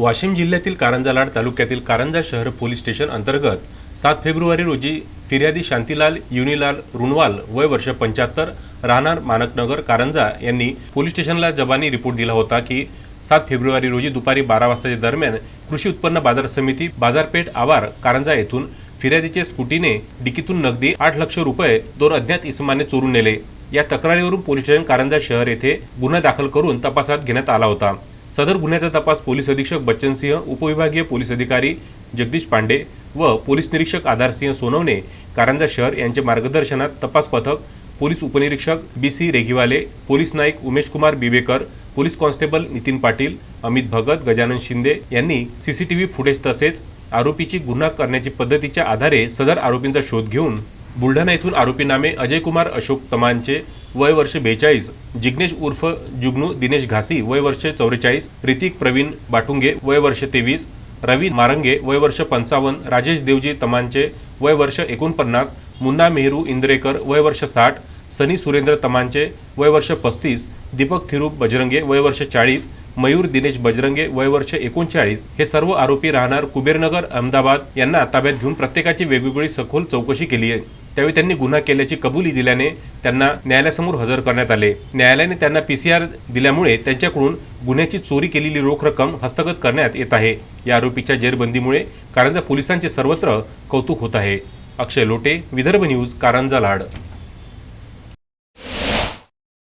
वाशिम जिल्ह्यातील कारंजालाड तालुक्यातील कारंजा शहर पोलीस स्टेशन अंतर्गत सात फेब्रुवारी रोजी फिर्यादी शांतीलाल युनिलाल रुणवाल वय वर्ष पंच्याहत्तर राहणार मानकनगर कारंजा यांनी पोलीस स्टेशनला जबानी रिपोर्ट दिला होता की सात फेब्रुवारी रोजी दुपारी बारा वाजताच्या दरम्यान कृषी उत्पन्न बाजार समिती बाजारपेठ आवार कारंजा येथून फिर्यादीचे स्कूटीने डिकीतून नगदी आठ लक्ष रुपये दोन अज्ञात इसमाने चोरून नेले. या तक्रारीवरून पोलीस स्टेशन कारंजा शहर येथे गुन्हा दाखल करून तपासात घेण्यात आला होता. सदर गुन्ह्याचा तपास पोलीस अधीक्षक बच्चन सिंह उपविभागीय पोलीस अधिकारी जगदीश पांडे व पोलीस निरीक्षक आधारसिंह सोनवणे कारंजा शहर यांच्या मार्गदर्शनात तपास पथक पोलीस उपनिरीक्षक B C रेघीवाले police Naik Umeshkumar Bibekar police constable Nitin Patil Amit Bhagat Gajanan Shinde यांनी सीसीटीव्ही फुटेज तसेच आरोपीची गुन्हा करण्याची पद्धतीच्या आधारे सदर आरोपींचा शोध घेऊन बुलढाणा येथून आरोपी नामे अजय कुमार अशोक तमांचे वय वर्ष बेचाळीस जिग्नेश उर्फ जुगनू दिनेश घासी वय वर्ष चौवेचाळीस ऋतिक प्रवीण बाटुंगे वय वर्ष तेवीस रवी मारंगे वय वर्ष पंचावन्न राजेश देवजी तमांचे वय वर्ष एकोणपन्नास मुन्ना मेहरू इंद्रेकर वय वर्ष साठ सनी सुरेंद्र तमांचे वय वर्ष पस्तीस दीपक थिरूप बजरंगे वय वर्ष चाळीस मयूर दिनेश बजरंगे वय वर्ष एकोणचाळीस हे सर्व आरोपी राहणार कुबेरनगर अहमदाबाद यांना ताब्यात घेऊन प्रत्येकाची वेगवेगळी सखोल चौकशी केली आहे. त्यावेळी त्यांनी गुन्हा केल्याची कबुली दिल्याने त्यांना न्यायालयासमोर हजर करण्यात आले. न्यायालयाने त्यांना पीसीआर दिल्यामुळे त्यांच्याकडून गुन्ह्याची चोरी केलेली रोख रक्कम हस्तगत करण्यात येत आहे. या आरोपीच्या जेरबंदीमुळे कारंजा पोलिसांचे सर्वत्र कौतुक होत आहे. अक्षय लोटे विदर्भ न्यूज कारंजा लाड.